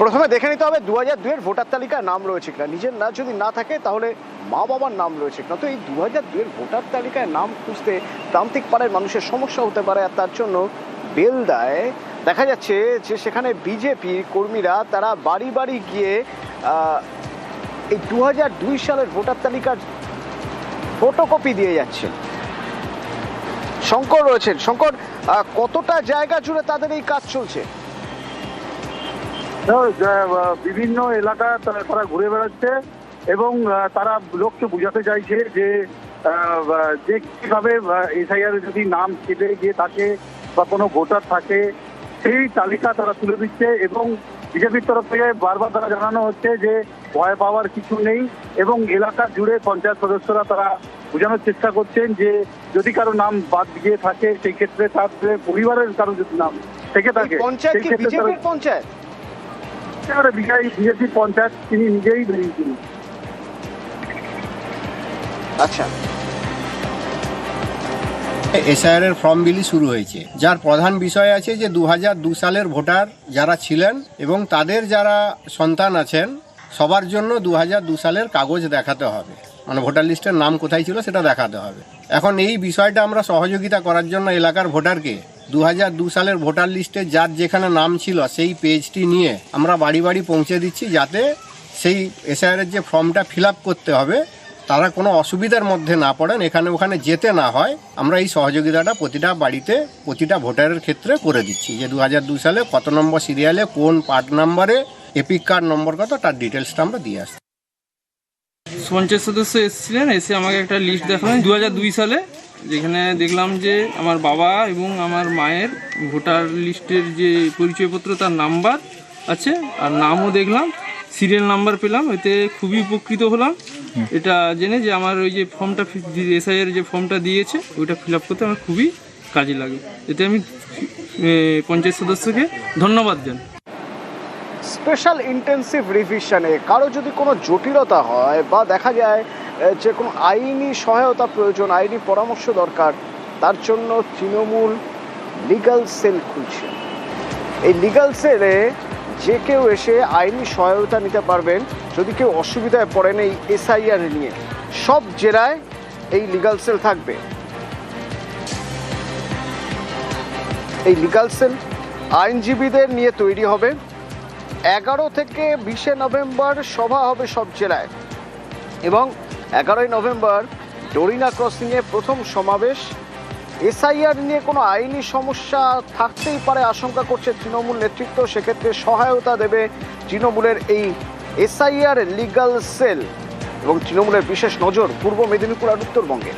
প্রথমে দেখে নিতে হবে দু হাজার দুয়ের ভোটার তালিকায় নাম রয়েছে কিনা। নিজের না যদি না থাকে, তাহলে মা বাবার নাম রয়েছে কিনা। তো এই দু হাজার দুয়ের ভোটার তালিকায় নাম খুঁজতে প্রান্তিক পাড়ায় মানুষের সমস্যা হতে পারে, আর তার জন্য বেলদায় দেখা যাচ্ছে যে সেখানে বিজেপি কর্মীরা তারা বাড়ি বাড়ি গিয়ে এই দু হাজার দুই সালের ভোটার তালিকার ফটোকপি দিয়ে যাচ্ছেন শঙ্কর রয়েছেন। শঙ্কর কতটা জায়গা জুড়ে তাদের এই কাজ চলছে? বিভিন্ন এলাকা তারা ঘুরে বেড়াচ্ছে এবং তারা লোককে বোঝাতে চাইছে যে যে কীভাবে এসআইআর যদি নাম কেটে গিয়ে থাকে বা কোনো ভোটার থাকে সেই তালিকা তারা তুলে দিচ্ছে এবং বিজেপির তরফ থেকে বারবার তারা জানানো হচ্ছে যে ভয় পাওয়ার কিছু নেই এবং এলাকা জুড়ে পঞ্চায়েত সদস্যরা তারা বোঝানোর চেষ্টা করছেন যে যদি কারও নাম বাদ গিয়ে থাকে সেই ক্ষেত্রে তার পরিবারের কারও যদি নাম থেকে থাকে পঞ্চায়েত? বিজয়, বিজেপি পঞ্চায়েত তিনি নিজেই আচ্ছা। এসআইআর ফর্ম বিলি শুরু হয়েছে। যার প্রধান বিষয় আছে যে দু দু সালের ভোটার যারা ছিলেন এবং তাদের যারা সন্তান আছেন, সবার জন্য দু দু সালের কাগজ দেখাতে হবে। মানে ভোটার লিস্টের নাম কোথায় ছিল সেটা দেখাতে হবে। এখন এই বিষয়টা আমরা সহযোগিতা করার জন্য এলাকার ভোটারকে দু দু সালের ভোটার লিস্টে যার যেখানে নাম ছিল সেই পেজটি নিয়ে আমরা বাড়ি বাড়ি পৌঁছে দিচ্ছি যাতে সেই এসআইআর এর যে ফর্মটা ফিল করতে হবে, তারা কোনো অসুবিধার মধ্যে না পড়েন, এখানে ওখানে যেতে না হয়। আমরা এই সহযোগিতাটা প্রতিটা বাড়িতে, প্রতিটা ভোটারের ক্ষেত্রে করে দিচ্ছি যে দু সালে কত নম্বর সিরিয়ালে, কোন পার্ট নাম্বারে, এপিক কার্ড নম্বর কত, তার ডিটেলসটা আমরা দিয়ে আসছি। পঞ্চায়েত সদস্য এসেছিলেন, এসে আমাকে একটা লিস্ট দেখালেন। দু সালে যেখানে দেখলাম যে আমার বাবা এবং আমার মায়ের ভোটার লিস্টের যে পরিচয়পত্র, তার নাম্বার আছে, আর নামও দেখলাম, সিরিয়াল নাম্বার পেলাম, এতে খুবই উপকৃত হলাম। এটা জেনে যে আমার ওই যে ফর্মটা, এসআইয়ের যে ফর্মটা দিয়েছে, ওইটা ফিল আপ করতে আমার খুবই কাজে লাগে। এতে আমি পঞ্চায়েত সদস্যকে ধন্যবাদ জানাই। স্পেশাল ইন্টেন্সিভ রিভিশনে কারও যদি কোনো জটিলতা হয় বা দেখা যায় যে কোনো আইনি সহায়তা প্রয়োজন, আইনি পরামর্শ দরকার, তার জন্য তৃণমূল লিগাল সেল খুলছে। এই লিগ্যাল সেলে যে কেউ এসে আইনি সহায়তা নিতে পারবেন, যদি কেউ অসুবিধায় পড়েন এই এসআইআর নিয়ে, সব জেলায় এই লিগ্যাল সেল থাকবে। এই লিগ্যাল সেল আইনজীবীদের নিয়ে তৈরি হবে। এগারো থেকে বিশে নভেম্বর সভা হবে সব জেলায়। এবং এগারোই নভেম্বর, ডোরিনা ক্রসিংয়ে প্রথম সমাবেশ। এসআইআর নিয়ে কোনো আইনি সমস্যা থাকতেই পারে, আশঙ্কা করছে তৃণমূল নেতৃত্ব। সেক্ষেত্রে সহায়তা দেবে তৃণমূলের এই এসআইআর লিগাল সেল এবং তৃণমূলের বিশেষ নজর পূর্ব মেদিনীপুর আর উত্তরবঙ্গে।